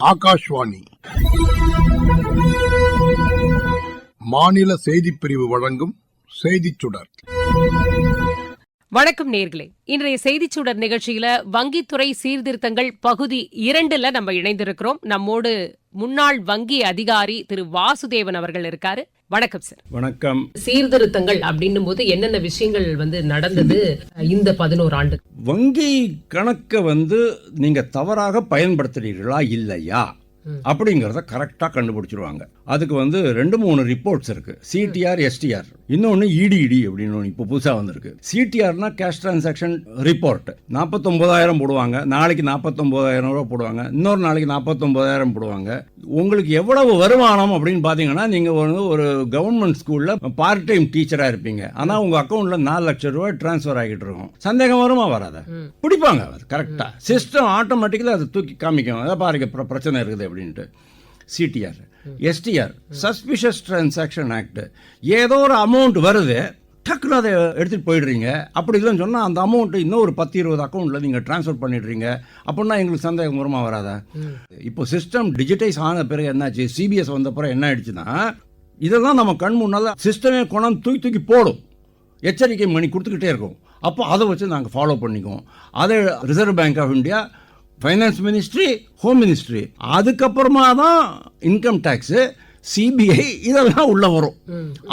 ஆகாஷ்வாணி. மாநில செய்தி பிரிவு வழங்கும் செய்திச் சுடர் வணக்கம் நேர்களே. இன்றைய செய்திச்சுடர் நிகழ்ச்சியில வங்கித்துறை சீர்திருத்தங்கள் பகுதி இரண்டுல நம்ம இணைந்திருக்கிறோம். நம்மோடு முன்னாள் வங்கி அதிகாரி திரு வாசுதேவன் அவர்கள் இருக்காரு. வணக்கம் சார் வணக்கம். சீர்திருத்தங்கள் அப்படின்னும் போது என்னென்ன விஷயங்கள் வந்து நடந்தது இந்த பதினோரு ஆண்டு வங்கி கணக்கை வந்து நீங்க தவறாக பயன்படுத்துறீர்களா இல்லையா அப்படிங்கிறத கரெக்டாக கண்டுபிடிச்சிருவாங்க. அதுக்கு வந்து ரெண்டு மூணு ரிப்போர்ட்ஸ் இருக்கு. சிடிஆர் எஸ்டிஆர் இன்னொன்று இடிஇடி அப்படின்னு ஒன்று இப்போ புதுசாக வந்திருக்கு. சிடிஆர்னா கேஷ் டிரான்சாக்ஷன் ரிப்போர்ட் நாற்பத்தொம்போதாயிரம் போடுவாங்க. நாளைக்கு நாற்பத்தொம்போதாயிரம் ரூபா போடுவாங்க. இன்னொரு நாளைக்கு நாற்பத்தொம்போதாயிரம் போடுவாங்க. உங்களுக்கு எவ்வளவு வருமானம் அப்படின்னு பார்த்தீங்கன்னா நீங்கள் வந்து ஒரு கவர்மெண்ட் ஸ்கூலில் பார்ட் டைம் டீச்சராக இருப்பீங்க. ஆனால் உங்கள் அக்கௌண்ட்டில் நாலு லட்சம் ரூபாய் ட்ரான்ஸ்ஃபர் ஆகிட்டு இருக்கும். சந்தேகம் வருமா வராத? பிடிப்பாங்க அது கரெக்டாக சிஸ்டம் ஆட்டோமேட்டிக்கலாக அதை தூக்கி காமிக்கும். அதான் பாருங்க பிர- பிரச்சனை இருக்குது அப்படின்ட்டு. CTR STR suspicious transaction act ஏதோ ஒரு அமௌண்ட் வருது டக்குன்னு அதை எடுத்துகிட்டு போயிடுறீங்க. அப்படி இல்லைன்னு சொன்னால் அந்த அமௌண்ட்டு இன்னும் ஒரு பத்து இருபது அக்கௌண்ட்டில் நீங்கள் ட்ரான்ஸ்ஃபர் பண்ணிடுறீங்க. அப்படின்னா எங்களுக்கு சந்தேகம் உரமாக வராதா? இப்போ சிஸ்டம் டிஜிட்டைஸ் ஆன பிறகு என்னாச்சு? சிபிஎஸ் வந்த பிறகு என்ன ஆயிடுச்சுன்னா இதெல்லாம் நம்ம கண் முன்னால் சிஸ்டமே கொண்டாந்து தூக்கி தூக்கி போடும். எச்சரிக்கை மணி கொடுத்துக்கிட்டே இருக்கும். அப்போ அதை வச்சு நாங்கள் ஃபாலோ பண்ணிக்குவோம். அதை Reserve Bank of India finance ministry home ministry அதுக்கப்புறமா தான் இன்கம் டேக்ஸு சிபிஐ இதெல்லாம் உள்ள வரும்.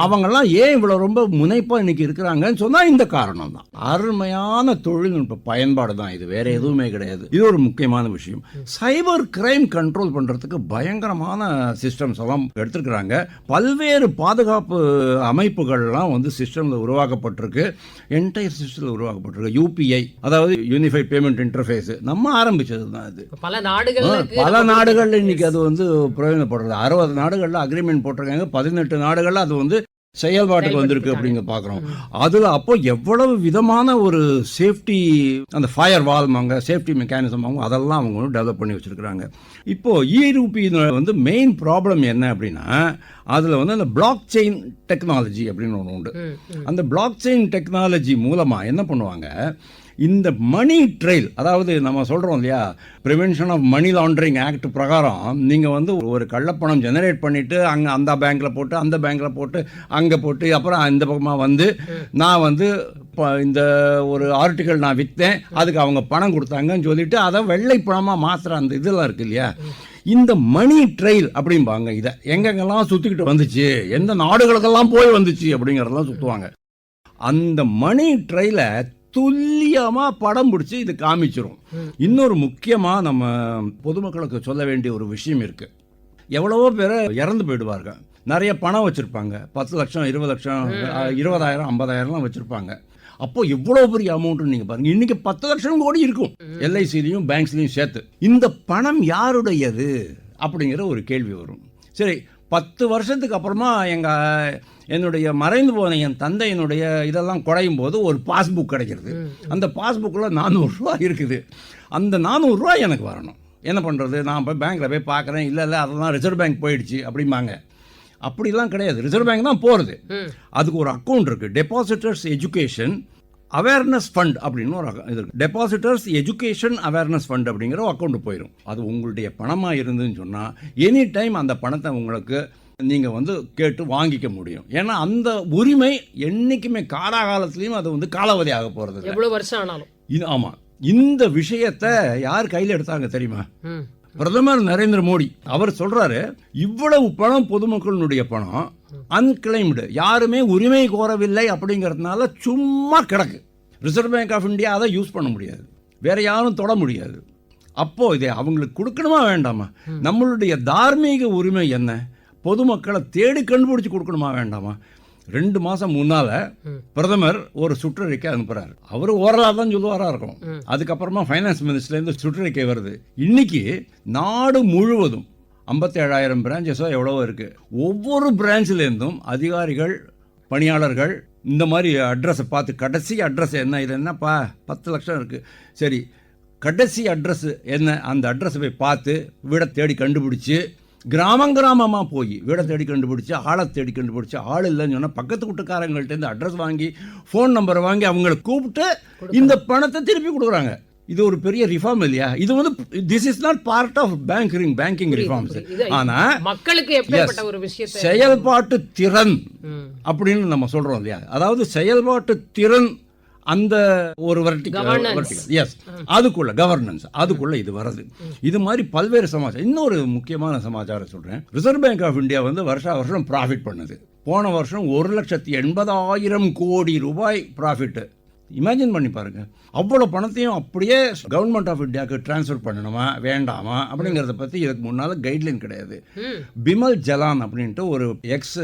அவங்கெல்லாம் ஏன் இவ்வளோ ரொம்ப முனைப்பாக இன்னைக்கு இருக்கிறாங்கன்னு சொன்னால் இந்த காரணம் தான் அருமையான தொழில்நுட்ப பயன்பாடு தான் இது. வேற எதுவுமே கிடையாது. இது ஒரு முக்கியமான விஷயம். சைபர் கிரைம் கண்ட்ரோல் பண்ணுறதுக்கு பயங்கரமான சிஸ்டம்ஸ் எல்லாம் எடுத்திருக்கிறாங்க. பல்வேறு பாதுகாப்பு அமைப்புகள்லாம் வந்து சிஸ்டமில் உருவாக்கப்பட்டிருக்கு. என்டையர் சிஸ்டத்தில் உருவாக்கப்பட்டிருக்கு. யூபிஐ அதாவது யூனிஃபைட் பேமெண்ட் இன்டர்ஃபேஸ் நம்ம ஆரம்பிச்சது தான் அது பல நாடுகள் பல நாடுகள்ல இன்னைக்கு அது வந்து பிரயோஜனப்படுறது. அறுபது நாடுகள்ல அக்ரிமெண்ட் போட்டிருக்காங்க. பதினெட்டு நாடுகள்ல அது வந்து செயல்பாட்டுக்கு வந்திருக்கு அப்படிங்க பார்க்குறோம் அதில் அப்போ எவ்வளவு விதமான ஒரு சேஃப்டி அந்த ஃபயர் வால்மாங்க சேஃப்டி மெக்கானிசம் அவங்க அதெல்லாம் அவங்க டெவலப் பண்ணி வச்சிருக்கிறாங்க. இப்போ இரூபி வந்து மெயின் ப்ராப்ளம் என்ன அப்படின்னா அதில் வந்து அந்த பிளாக் செயின் டெக்னாலஜி அப்படின்னு ஒன்று உண்டு. அந்த பிளாக் செயின் டெக்னாலஜி மூலமாக என்ன பண்ணுவாங்க? இந்த மணி ட்ரெயில் அதாவது நம்ம சொல்கிறோம் இல்லையா? Prevention of money laundering act பிரகாரம் நீங்கள் வந்து ஒரு கள்ளப்பணம் ஜெனரேட் பண்ணிவிட்டு அங்கே அந்த பேங்க்கில் போட்டு அந்த பேங்க்கில் போட்டு அங்கே போட்டு அப்புறம் இந்த பக்கமாக வந்து நான் வந்து இப்போ இந்த ஒரு ஆர்டிக்கல் நான் விற்றேன் அதுக்கு அவங்க பணம் கொடுத்தாங்கன்னு சொல்லிட்டு அதை வெள்ளை பணமாக மாற்றுற அந்த இதெல்லாம் இருக்குது இல்லையா? இந்த மணி ட்ரெயில் அப்படிம்பாங்க இதை. எங்கெங்கெல்லாம் சுற்றிக்கிட்டு வந்துச்சு எந்த நாடுகளுக்கெல்லாம் போய் வந்துச்சு அப்படிங்கிறதெல்லாம் சுற்றுவாங்க அந்த மணி ட்ரெயிலை துல்லியமாக படம் பிடிச்சி இது காமிச்சிரும். இன்னொரு முக்கியமாக நம்ம பொதுமக்களுக்கு சொல்ல வேண்டிய ஒரு விஷயம் இருக்கு. எவ்வளவோ பேர் இறந்து போயிடுவாங்க நிறைய பணம் வச்சுருப்பாங்க. பத்து லட்சம் இருபது லட்சம் இருபதாயிரம் ஐம்பதாயிரம்லாம் வச்சுருப்பாங்க. அப்போ இவ்வளோ பெரிய அமௌண்ட் நீங்கள் பாருங்க. இன்னைக்கு பத்து லட்சம் கோடி இருக்கும். எல்ஐசிலையும் பேங்க்ஸ்லையும் சேர்த்து. இந்த பணம் யாருடையது? அப்படிங்கிற ஒரு கேள்வி வரும். சரி பத்து வருஷத்துக்கு அப்புறமா எங்கள் என்னுடைய மறைந்து போன என் தந்தையினுடைய இதெல்லாம் குறையும் போது ஒரு பாஸ்புக் கிடைக்கிறது. அந்த பாஸ்புக்கில் நானூறுரூவா இருக்குது. அந்த நானூறுரூவா எனக்கு வரணும். என்ன பண்ணுறது நான் போய் பேங்க்கில் போய் பார்க்குறேன் இல்லை இல்லை அதெல்லாம் ரிசர்வ் பேங்க் போயிடுச்சு அப்படிம்பாங்க. அப்படிலாம் கிடையாது. ரிசர்வ் பேங்க் தான் போகிறது அதுக்கு ஒரு அக்கௌண்ட் இருக்குது டெபாசிட்டர்ஸ் எஜுகேஷன் அவேர்னஸ் ஃபண்ட் அப்படின்னு ஒரு இது இருக்கு. டெபாசிட்டர்ஸ் எஜுகேஷன் அவேர்னஸ் ஃபண்ட் அப்படிங்கிற அக்கௌண்ட் போயிடும் அது உங்களுடைய பணமாக இருந்துன்னு சொன்னால் எனி டைம் அந்த பணத்தை உங்களுக்கு நீங்கள் வந்து கேட்டு வாங்கிக்க முடியும். ஏன்னா அந்த உரிமை என்றைக்குமே காலாகாலத்துலேயும் அது வந்து காலாவதி ஆக போகிறது எவ்வளவு வருஷம் ஆனாலும். இது ஆமாம் இந்த விஷயத்தை யார் கையில் எடுத்தாங்க தெரியுமா? பிரதமர் நரேந்திர மோடி. அவர் சொல்றாரு இவ்வளவு பணம் பொதுமக்களுடைய பணம் அன்கிளைம்டு யாருமே உரிமை கோரவில்லை அப்படிங்கிறதுனால சும்மா கிடக்கு. ரிசர்வ் பேங்க் ஆஃப் இந்தியா அதை யூஸ் பண்ண முடியாது. வேற யாரும் தொட முடியாது. அப்போ இதை அவங்களுக்கு கொடுக்கணுமா வேண்டாமா? நம்மளுடைய தார்மீக உரிமை என்ன? பொதுமக்களை தேடி கண்டுபிடிச்சு கொடுக்கணுமா வேண்டாமா? ரெண்டு மாசம் முன்னால பிரதமர் ஒரு சுற்றறிக்கை அனுப்புறாரு. அவர் ஓரலாக தான் சொல்லுவாரா இருக்கும். அதுக்கப்புறமா ஃபைனான்ஸ் மினிஸ்டர்லேருந்து சுற்றறிக்கை வருது. இன்னைக்கு நாடு முழுவதும் ஐம்பத்தேழாயிரம் பிரான்ச்சஸோ எவ்வளவோ இருக்குது ஒவ்வொரு பிரான்ச்சிலேருந்தும் அதிகாரிகள் பணியாளர்கள் இந்த மாதிரி அட்ரஸை பார்த்து கடைசி அட்ரஸ் என்ன இது என்னப்பா? பத்து லட்சம் இருக்குது சரி கடைசி அட்ரஸ் என்ன அந்த அட்ரஸை போய் பார்த்து வீடை தேடி கண்டுபிடிச்சி கிராமம் கிராமமாக போய் வீடை தேடி கண்டுபிடிச்சி ஆளை தேடி கண்டுபிடிச்சி ஆள் இல்லைன்னு சொன்னால் பக்கத்து வீட்டுக்காரங்கள்ட்ட இருந்து அட்ரஸ் வாங்கி ஃபோன் நம்பரை வாங்கி அவங்கள கூப்பிட்டு இந்த பணத்தை திருப்பி கொடுக்குறாங்க. இது ஒரு பெரிய ரிஃபார்ம் இல்லையா? இது வந்து this is not part of banking banking reforms ஆனா மக்களுக்கு ஒரு விஷயத்தை செயல்பாட்டு திறன். அப்படின்னு நம்ம சொல்றோம் இல்லையா? அதாவது செயல்பாட்டு திறன் அந்த ஒரு. எஸ் அதுக்குள்ள கவர்னன்ஸ் அதுக்குள்ள இது வருது இது மாதிரி பல்வேறு சமாச்சாரம். இன்னொரு முக்கியமான சமாச்சாரம் சொல்றேன். ரிசர்வ் பேங்க் ஆஃப் இந்தியா வந்து வருஷா வருஷம் ப்ராஃபிட் பண்ணுது. போன வருஷம் ஒரு லட்சத்தி எண்பதாயிரம் கோடி ரூபாய் ப்ராஃபிட் இமேஜின் பண்ணி பாருங்க. அவ்வளோ பணத்தையும் அப்படியே கவர்மெண்ட் ஆஃப் இந்தியாவுக்கு ட்ரான்ஸ்ஃபர் பண்ணணுமா வேண்டாமா அப்படிங்கிறத பற்றி இதுக்கு முன்னால் கைட்லைன் கிடையாது. பிமல் ஜலான் அப்படின்ட்டு ஒரு எக்ஸ்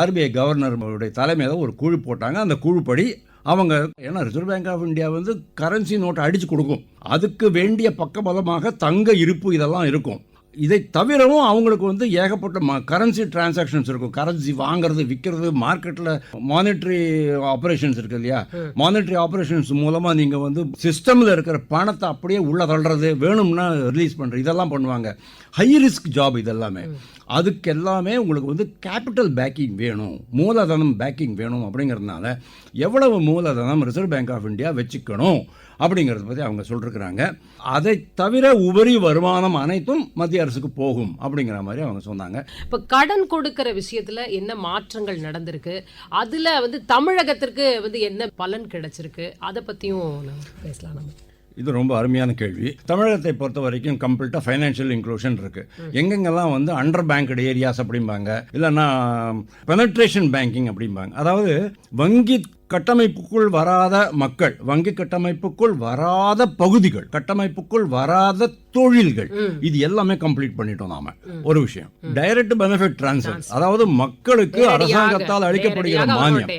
ஆர்பிஐ கவர்னருடைய தலைமையில் ஒரு குழு போட்டாங்க. அந்த குழுப்படி அவங்க ஏன்னா ரிசர்வ் பேங்க் ஆஃப் இந்தியா வந்து கரன்சி நோட்டை அடிச்சு கொடுக்கும். அதுக்கு வேண்டிய பக்கபலமாக தங்க இருப்பு இதெல்லாம் இருக்கும். இதை தவிரவும் அவங்களுக்கு வந்து ஏகப்பட்ட கரன்சி டிரான்சாக்ஷன்ஸ் இருக்கும். கரன்சி வாங்குறது விற்கிறது மார்க்கெட்டில் மானிட்டரி ஆப்ரேஷன்ஸ் இருக்கு இல்லையா? மானிட்டரி ஆப்ரேஷன்ஸ் மூலமாக நீங்கள் வந்து சிஸ்டமில் இருக்கிற பணத்தை அப்படியே உள்ள தள்ளுறது வேணும்னா ரிலீஸ் பண்ணுறது இதெல்லாம் பண்ணுவாங்க. ஹை ரிஸ்க் ஜாப் இதெல்லாமே. அதுக்கு எல்லாமே உங்களுக்கு வந்து கேபிட்டல் பேக்கிங் வேணும். மூலதனம் பேக்கிங் வேணும் அப்படிங்கிறதுனால எவ்வளவு மூலதனம் ரிசர்வ் பேங்க் ஆஃப் இந்தியா வச்சுக்கணும் அப்படிங்கிறத பற்றி அவங்க சொல்லிருக்கிறாங்க. அதை தவிர உபரி வருமானம் அனைத்தும் மத்திய அரசுக்கு போகும் அப்படிங்கிற மாதிரி அவங்க சொன்னாங்க. இப்போ கடன் கொடுக்கிற விஷயத்தில் என்ன மாற்றங்கள் நடந்திருக்கு? அதில் வந்து தமிழகத்திற்கு வந்து என்ன பலன் கிடைச்சிருக்கு? அதை பற்றியும் பேசலாம் நம்ம. இது ரொம்ப அருமையான கேள்வி. தமிழகத்தை பொறுத்த வரைக்கும் கம்ப்ளீட்டாக ஃபைனான்ஷியல் இன்க்ளூஷன் இருக்கு. எங்கெங்கெல்லாம் வந்து அண்டர் பேங்க்டு ஏரியாஸ் அப்படிம்பாங்க இல்லைன்னா பெனட்ரேஷன் பேங்கிங் அப்படிம்பாங்க. அதாவது வங்கி கட்டமைப்புக்குள் வராத மக்கள் வங்கி கட்டமைப்புக்குள் வராத பகுதிகள் கட்டமைப்புக்குள் வராத தொழில்கள் இது எல்லாமே கம்ப்ளீட் பண்ணிட்டோம் நாம. ஒரு விஷயம். டைரக்ட் பெனிஃபிட் டிரான்ஸ்ஃபர் அதாவது மக்களுக்கு அரசாங்கத்தால் அளிக்கப்படுகிற மானியம்.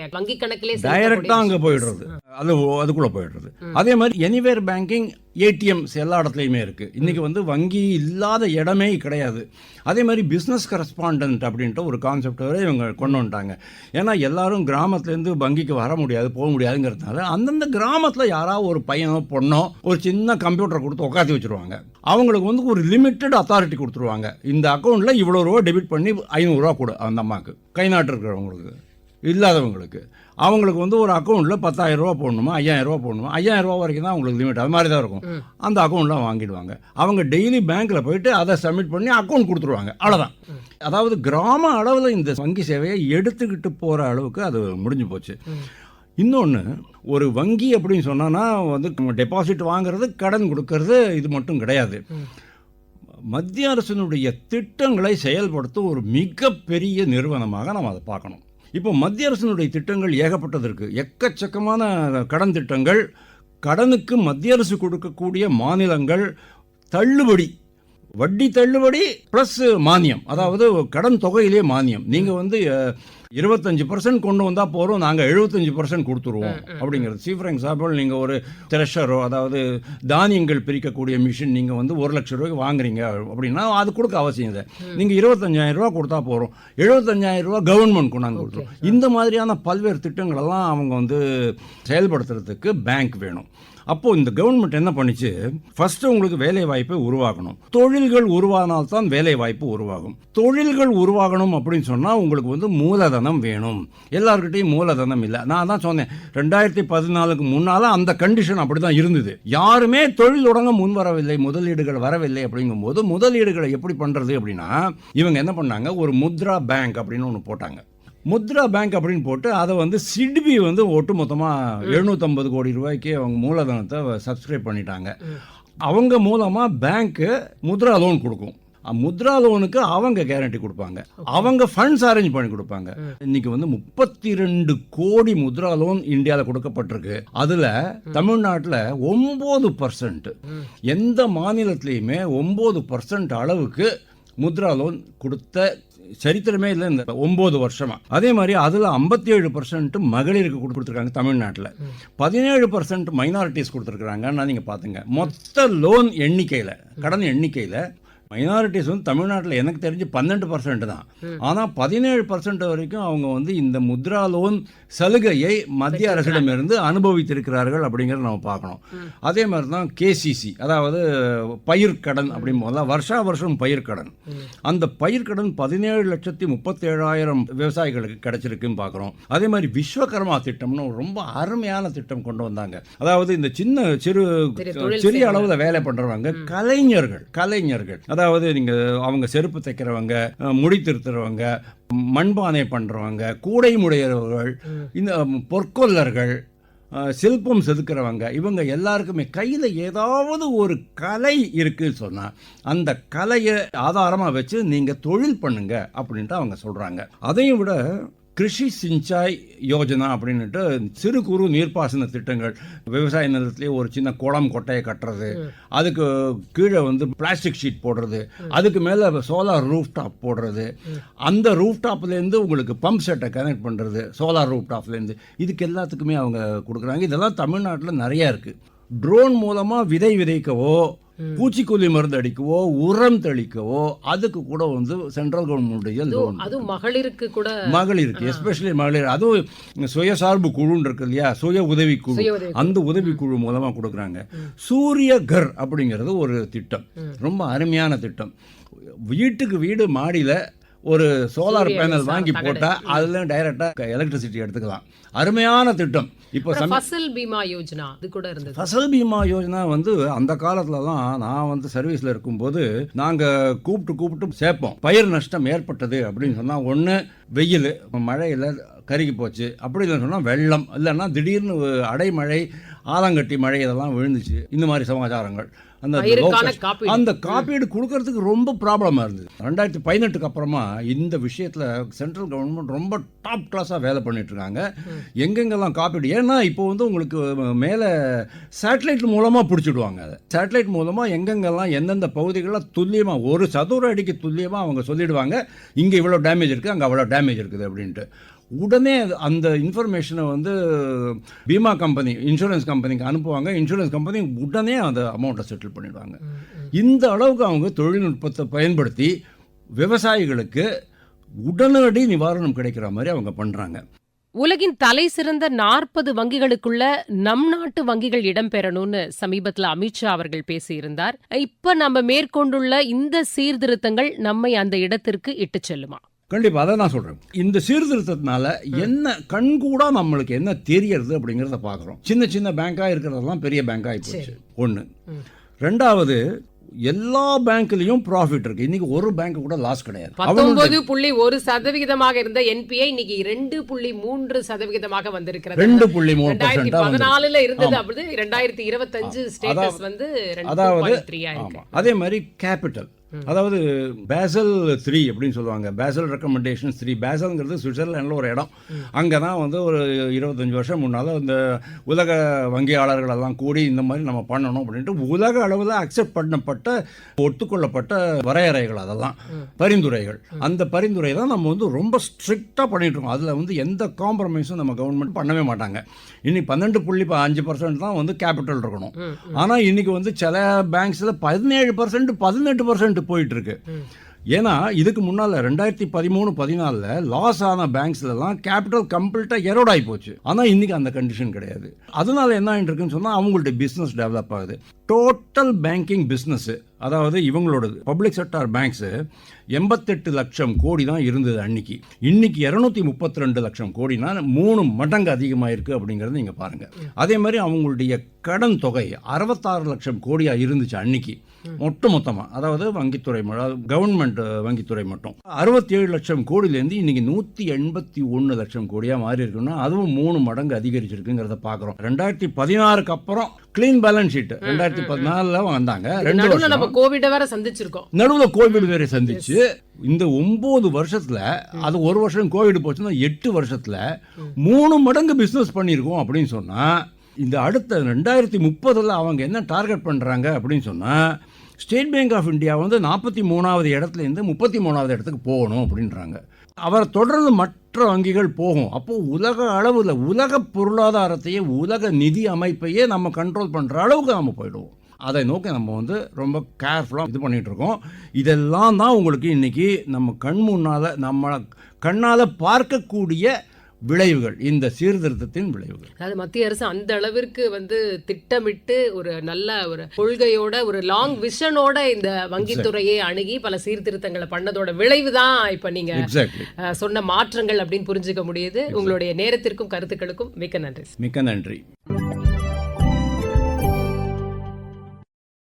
டைரக்டா அங்க போயிடுறது. அது அதுக்குள்ள போயிடுறது. அதே மாதிரி எனிவேர் பேங்கிங் ஏடிஎம்ஸ் எல்லா இடத்துலையுமே இருக்குது இன்றைக்கி வந்து வங்கி இல்லாத இடமே கிடையாது. அதே மாதிரி பிஸ்னஸ் கரஸ்பாண்டன்ட் அப்படின்ட்டு ஒரு கான்செப்ட் வரை இவங்க கொண்டு வந்துட்டாங்க. ஏன்னா எல்லாரும் கிராமத்துலேருந்து வங்கிக்கு வர முடியாது போக முடியாதுங்கிறதுனால அந்தந்த கிராமத்தில் யாராவது ஒரு பையனோ பொண்ணோ ஒரு சின்ன கம்ப்யூட்டர் கொடுத்து உட்காந்து வச்சிருவாங்க. அவங்களுக்கு வந்து ஒரு லிமிட்டட் அத்தாரிட்டி கொடுத்துருவாங்க. இந்த அக்கௌண்ட்டில் இவ்வளோ ரூபா டெபிட் பண்ணி ஐநூறுரூவா கொடு அந்த அம்மாவுக்கு கை நாட்டு இருக்கிறவங்களுக்கு இல்லாதவங்களுக்கு. அவங்களுக்கு வந்து ஒரு அக்கௌண்ட்டில் பத்தாயிரம் ரூபா போடணுமா ஐயாயிரம் ரூபா போடணுமா? ஐயாயிரம் ரூபா வரைக்கும் தான் அவங்களுக்கு லிமிட் அது மாதிரி தான் இருக்கும் அந்த அக்கௌண்ட்லாம் வாங்கிடுவாங்க. அவங்க டெய்லி பேங்க்கில் போயிட்டு அதை சப்மிட் பண்ணி அக்கௌண்ட் கொடுத்துருவாங்க. அவ்வளோதான் அதாவது கிராம அளவில் இந்த வங்கி சேவையை எடுத்துக்கிட்டு போகிற அளவுக்கு அது முடிஞ்சு போச்சு. இன்னொன்று ஒரு வங்கி அப்படின்னு சொன்னோன்னா வந்து டெபாசிட் வாங்குறது கடன் கொடுக்கறது இது மட்டும் கிடையாது. மத்திய அரசினுடைய திட்டங்களை செயல்படுத்தும் ஒரு மிகப்பெரிய நிறுவனமாக நம்ம அதை பார்க்கணும். இப்போ மத்திய அரசினுடைய திட்டங்கள் ஏகப்பட்டது இருக்குது எக்கச்சக்கமான கடன் திட்டங்கள் கடனுக்கு மத்திய அரசு கொடுக்கக்கூடிய மாநிலங்கள் தள்ளுபடி வட்டி தள்ளுபடி ப்ளஸ் மானியம். அதாவது கடன் தொகையிலே மானியம். நீங்கள் வந்து இருபத்தஞ்சு பர்சன்ட் கொண்டு வந்தால் போகிறோம் நாங்கள் எழுபத்தஞ்சு பர்சன்ட் கொடுத்துருவோம் அப்படிங்கிறது. சி ஃபார் எக்ஸாம்பிள் நீங்கள் ஒரு த்ரெஷரோ அதாவது தானியங்கள் பிரிக்கக்கூடிய மிஷின் நீங்கள் வந்து ஒரு லட்சம் ரூபாய்க்கு வாங்குறீங்க அப்படின்னா அது கொடுக்க அவசியம் இல்லை. நீங்கள் இருபத்தஞ்சாயிரம் ரூபா கொடுத்தா போகிறோம் எழுபத்தஞ்சாயிரம் ரூபா கவர்மெண்ட் கொண்டாந்து கொடுத்துரும் இந்த மாதிரியான பல்வேறு திட்டங்களெல்லாம் அவங்க வந்து செயல்படுத்துறதுக்கு பேங்க் வேணும். அப்போ இந்த கவர்மெண்ட் என்ன பண்ணிச்சு? ஃபர்ஸ்ட் உங்களுக்கு வேலை வாய்ப்பை உருவாக்கணும். தொழில்கள் உருவானால்தான் வேலை வாய்ப்பு உருவாகும். தொழில்கள் உருவாகணும் அப்படின்னு சொன்னா உங்களுக்கு வந்து மூலதனம் வேணும். எல்லார்கிட்டையும் மூலதனம் இல்லை. நான் தான் சொன்னேன் ரெண்டாயிரத்தி பதினாலுக்கு முன்னால அந்த கண்டிஷன் அப்படிதான் இருந்தது. யாருமே தொழில் தொடங்க முன் வரவில்லை முதலீடுகள் வரவில்லை அப்படிங்கும்போது முதலீடுகளை எப்படி பண்றது அப்படின்னா இவங்க என்ன பண்ணாங்க? ஒரு முத்ரா பேங்க் அப்படின்னு ஒன்று போட்டாங்க. முத்ரா பேங்க் அப்படின்னு போட்டு அதை வந்து சிட்பி வந்து ஒட்டு மொத்தமாக எழுநூற்றம்பது கோடி ரூபாய்க்கு அவங்க மூலதனத்தை சப்ஸ்கிரைப் பண்ணிட்டாங்க. அவங்க மூலமாக பேங்க்கு முத்ரா லோன் கொடுக்கும். முத்ரா லோனுக்கு அவங்க கேரண்டி கொடுப்பாங்க. அவங்க ஃபண்ட்ஸ் அரேஞ்ச் பண்ணி கொடுப்பாங்க. இன்னைக்கு வந்து முப்பத்தி ரெண்டு கோடி முத்ரா லோன் இந்தியாவில் கொடுக்கப்பட்டிருக்கு. அதுல தமிழ்நாட்டில் ஒன்பது பர்சன்ட் எந்த மாநிலத்திலையுமே ஒன்பது பர்சன்ட் அளவுக்கு முத்ரா லோன் கொடுத்த சரித்திரமே இல்லை இந்த ஒன்பது வருஷமா. அதே மாதிரி அதுல ஐம்பத்தி ஏழு பர்சன்ட் மகளிருக்கு கொடுத்துருக்காங்க தமிழ்நாட்டில். பதினேழு பர்சன்ட் மைனாரிட்டிஸ் கொடுத்துருக்காங்கன்னா நீங்க பாத்துங்க. மொத்த லோன் எண்ணிக்கையில கடன் எண்ணிக்கையில மைனாரிட்டிஸ் வந்து தமிழ்நாட்டில் எனக்கு தெரிஞ்சு பன்னெண்டு பர்சன்ட் தான். ஆனால் பதினேழு பர்சன்ட் வரைக்கும் அவங்க வந்து இந்த முத்ரா லோன் சலுகையை மத்திய அரசிடமிருந்து அனுபவித்திருக்கிறார்கள் அப்படிங்கிறத நம்ம பார்க்கணும். அதே மாதிரி தான் கேசிசி அதாவது பயிர்க்கடன் அப்படிம்போது வருஷா வருஷம் பயிர்க்கடன் அந்த பயிர்க்கடன் பதினேழு லட்சத்தி முப்பத்தேழாயிரம் விவசாயிகளுக்கு கிடைச்சிருக்குன்னு பார்க்குறோம். அதே மாதிரி விஸ்வகர்மா திட்டம்னு ரொம்ப அருமையான திட்டம் கொண்டு வந்தாங்க. அதாவது இந்த சின்ன சிறு சிறிய. அளவில் வேலை பண்றவங்க கலைஞர்கள் கலைஞர்கள். அதாவது நீங்க அவங்க செருப்பு தைக்கிறவங்க முடி திருத்துறவங்க மண்பானை பண்றவங்க கூடை முடையவர்கள் இந்த பொற்கொல்லர்கள் அஹ், சிற்பம் செதுக்கிறவங்க இவங்க எல்லாருக்குமே கையில் ஏதாவது ஒரு கலை இருக்குன்னு சொன்னால் அந்த கலையை ஆதாரமாக வச்சு நீங்கள் தொழில் பண்ணுங்க அப்படின்ட்டு அவங்க சொல்கிறாங்க அதையும் விட கிருஷி சிஞ்சாய் யோஜனா அப்படின்னுட்டு சிறு குறு நீர்ப்பாசன திட்டங்கள். விவசாய நிலத்திலேயே ஒரு சின்ன குளம் கொட்டையை கட்டுறது. அதுக்கு கீழே வந்து பிளாஸ்டிக் ஷீட் போடுறது. அதுக்கு மேலே சோலார் ரூஃப் டாப் போடுறது அந்த ரூஃப் டாப்லேருந்து உங்களுக்கு பம்ப் செட்டை கனெக்ட் பண்ணுறது சோலார் ரூஃப் டாப்லேருந்து இதுக்கு எல்லாத்துக்குமே அவங்க கொடுக்குறாங்க. இதெல்லாம் தமிழ்நாட்டில் நிறையா இருக்குது ட்ரோன் மூலமாக விதை விதைக்கவோ பூச்சிக்கொல்லி மருந்து அடிக்கவோ உரம் தெளிக்கவோ அதுக்கு கூட வந்து சென்ட்ரல் கவர்மெண்ட்டுடைய லோன் அதுவும் மகளிருக்கு கூட. மகளிருக்கு எஸ்பெஷலி மகளிர். அதுவும் சுயசார்பு குழுன்னு இருக்கு இல்லையா? சுய உதவி குழு. அந்த உதவி குழு மூலமா கொடுக்குறாங்க. சூரிய கர் அப்படிங்கிறது ஒரு திட்டம். ரொம்ப அருமையான திட்டம். வீட்டுக்கு வீடு மாடியில ஒரு சோலார் பேனல் வாங்கி தகடு. போட்டா அதுல டைரக்டா எலக்ட்ரிசிட்டி எடுத்துக்கலாம். அருமையான திட்டம். இப்போ ஃபசல் பீமா யோஜனா அது கூட இருந்தது. ஃபசல் பீமா யோஜனா வந்து அந்த காலத்துல தான் நான் வந்து சர்வீஸ்ல இருக்கும்போது நாங்க கூப்பிட்டு கூப்பிட்டு சேர்ப்போம். பயிர் நஷ்டம் ஏற்பட்டது அப்படின்னு சொன்னா ஒண்ணு வெயில் மழையில கருகி போச்சு. அப்படி இல்லைன்னு சொன்னா வெள்ளம். இல்லைன்னா திடீர்னு அடைமழை ஆலங்கட்டி மழை இதெல்லாம் விழுந்துச்சு. இந்த மாதிரி சமாச்சாரங்கள். அந்த. அந்த காப்பீடு. கொடுக்கறதுக்கு ரொம்ப ப்ராப்ளமாக இருந்தது. ரெண்டாயிரத்தி பதினெட்டுக்கு அப்புறமா இந்த விஷயத்தில் சென்ட்ரல் கவர்மெண்ட் ரொம்ப டாப் கிளாஸாக வேலை பண்ணிட்டு இருக்காங்க. எங்கெங்கெல்லாம் காப்பீடு? ஏன்னா இப்போ வந்து உங்களுக்கு மேலே சேட்டலைட் மூலமாக பிடிச்சிடுவாங்க அதை. சேட்டலைட் மூலமாக எங்கெங்கெல்லாம் எந்தெந்த பகுதிகளில் துல்லியமாக ஒரு சதுர அடிக்கு துல்லியமாக அவங்க சொல்லிடுவாங்க. இங்கே இவ்வளோ டேமேஜ் இருக்குது அங்கே அவ்வளோ டேமேஜ் இருக்குது அப்படின்ட்டு. உடனே அது- அந்த இன்ஃபர்மேஷனை வந்து பீமா கம்பெனி இன்சூரன்ஸ் கம்பெனிக்கு அனுப்புவாங்க. இன்சூரன்ஸ் கம்பெனி உடனே அந்த அமௌண்ட்டை செட்டில் பண்ணிடுவாங்க. இந்த அளவுக்கு அவங்க தொழில்நுட்பத்தை பயன்படுத்தி விவசாயிகளுக்கு உடனடி நிவாரணம் கிடைக்கிற மாதிரி அவங்க பண்ணுறாங்க உலகின் தலை சிறந்த நாற்பது வங்கிகளுக்குள்ள நம் நாட்டு வங்கிகள் இடம்பெறணும்னு சமீபத்துல அமித்ஷா அவர்கள் பேசியிருந்தார். இப்ப நம்ம மேற்கொண்டுள்ள இந்த சீர்திருத்தங்கள் நம்மை அந்த இடத்திற்கு இட்டுச் செல்லுமா? கண்டிப்பாக அதை நான் சொல்கிறேன் இந்த சீர்திருத்தத்தினால என்ன கண்கூடா நம்மளுக்கு என்ன தெரியறது அப்படிங்கிறத பார்க்குறோம் சின்ன சின்ன பேங்காக இருக்கிறதெல்லாம் பெரிய பேங்காக போச்சு. ஒன்று ரெண்டாவது எல்லா பேங்க்லேயும் ப்ராஃபிட் இருக்கு. இன்னைக்கு ஒரு பேங்க் கூட லாஸ் கிடையாது. பத்தொன்பது புள்ளி ஒரு சதவிகிதமாக இருந்த என்பிஐ இன்னைக்கு ரெண்டு புள்ளி மூன்று சதவிகிதமாக வந்திருக்கிறது. ரெண்டு புள்ளி மூணு பதினாலுல இருந்தது. அப்படி. ரெண்டாயிரத்தி இருபத்தஞ்சு ஸ்டேட்டஸ் வந்து அதாவது. அதே மாதிரி கேபிட்டல் அதாவது பேசல் த்ரீ அப்படின்னு சொல்லுவாங்க. பேசல் ரெக்கமெண்டேஷன்ஸ் த்ரீ பேசல்ங்கிறது சுவிட்சர்லாண்டில் ஒரு இடம். அங்கே தான் வந்து ஒரு இருபத்தஞ்சி வருஷம் முன்னால் இந்த உலக வங்கியாளர்கள் எல்லாம் கூடி இந்த மாதிரி நம்ம பண்ணணும் அப்படின்ட்டு உலக அளவில் அக்செப்ட் பண்ணப்பட்ட ஒத்துக்கொள்ளப்பட்ட வரையறைகள் அதெல்லாம். பரிந்துரைகள். அந்த பரிந்துரை தான் நம்ம வந்து ரொம்ப ஸ்ட்ரிக்டாக பண்ணிட்டு இருக்கோம். அதில் வந்து எந்த காம்ப்ரமைஸும் நம்ம கவர்மெண்ட் பண்ணவே மாட்டாங்க. இன்னைக்கு பன்னெண்டு புள்ளி அஞ்சு பர்சன்ட் தான் வந்து கேபிட்டல் இருக்கணும். ஆனால் இன்னைக்கு வந்து சில பேங்க்ஸில் பதினேழு பர்சன்ட் பதினெட்டு பர்சன்ட் போயிட்டு இருக்கு ஏன்னா இதுக்கு முன்னால் ரெண்டாயிரத்தி பதிமூணு பதினாலில் லாஸ் ஆன பேங்க்ஸ்லலாம் கேபிட்டல் கம்ப்ளீட்டாக எரோட் ஆகி போச்சு. ஆனால் இன்னைக்கு அந்த கண்டிஷன் கிடையாது. அதனால என்ன ஆகிட்டு இருக்குன்னு சொன்னால் அவங்கள்ட்ட பிஸ்னஸ் டெவலப் ஆகுது. டோட்டல் பேங்கிங் பிஸ்னஸ்ஸு அதாவது இவங்களோடது பப்ளிக் செக்டார் பேங்க்ஸு எண்பத்தெட்டு லட்சம் கோடி தான் இருந்தது அன்னைக்கு. இன்னைக்கு இரநூத்தி முப்பத்தி ரெண்டு லட்சம் கோடினா மூணு மடங்கு அதிகமாக இருக்குது அப்படிங்கிறது நீங்கள் பாருங்கள் அதே மாதிரி அவங்களுடைய கடன் தொகை அறுபத்தாறு லட்சம் கோடியாக இருந்துச்சு அன்னைக்கு. ஒட்டு மொத்தமாக அதாவது வங்கித்துறை கவர்மெண்ட் வங்கித்துறை மட்டும். அறுபத்தி ஏழு லட்சம் கோடியிலேருந்து இன்னைக்கு நூற்றி எண்பத்தி ஒன்று லட்சம் கோடியாக மாறி இருக்குன்னா அதுவும் மூணு மடங்கு அதிகரிச்சிருக்குங்கிறத பார்க்குறோம் ரெண்டாயிரத்தி பதினாறுக்கு அப்புறம் க்ளீன் பேலன்ஸ் ஷீட் ரெண்டாயிரத்தி பதினாலில் வந்தாங்க. ரெண்டு நடுவுல வருஷம். நம்ம கோவிட வேற சந்திச்சிருக்கோம். நடுவுல கோவிட் வேற சந்திச்சு. இந்த ஒன்பது வருஷத்துல அது ஒரு வருஷம் கோவிட் போச்சுன்னா எட்டு வருஷத்துல மூணு மடங்கு பிசினஸ் பண்ணியிருக்கோம் அப்படின்னு சொன்னா இந்த அடுத்த ரெண்டாயிரத்தி முப்பதுல அவங்க என்ன டார்கெட் பண்றாங்க அப்படின்னு சொன்னா ஸ்டேட் பேங்க் ஆஃப் இந்தியா வந்து நாற்பத்தி மூணாவது இடத்துல இருந்து முப்பத்தி மூணாவது இடத்துக்கு போகணும் அப்படின்றாங்க. அவரை தொடர்ந்து மற்ற வங்கிகள் போகும். அப்போ உலக அளவில் உலக பொருளாதாரத்தையே உலக நிதி அமைப்பையே நம்ம கண்ட்ரோல் பண்ற அளவுக்கு நம்ம போயிடுவோம். அதை நோக்கி நம்ம வந்து ரொம்ப கேர்ஃபுல்லாக இது பண்ணிட்டு இருக்கோம் இதெல்லாம் தான் உங்களுக்கு இன்னைக்கு நம்ம கண் முன்னால் நம்ம கண்ணால் பார்க்கக்கூடிய விளைவுகள் இந்த சீர்திருத்தத்தின் விளைவுகள். அதாவது மத்திய அரசு அந்த அளவிற்கு வந்து திட்டமிட்டு ஒரு நல்ல ஒரு கொள்கையோட ஒரு லாங் விஷனோட இந்த வங்கித்துறையை அணுகி பல சீர்திருத்தங்களை பண்ணதோட விளைவு தான் இப்ப நீங்க சொன்ன மாற்றங்கள் அப்படின்னு புரிஞ்சுக்க முடியுது. உங்களுடைய நேரத்திற்கும் கருத்துக்களுக்கும் மிக்க நன்றி மிக்க நன்றி.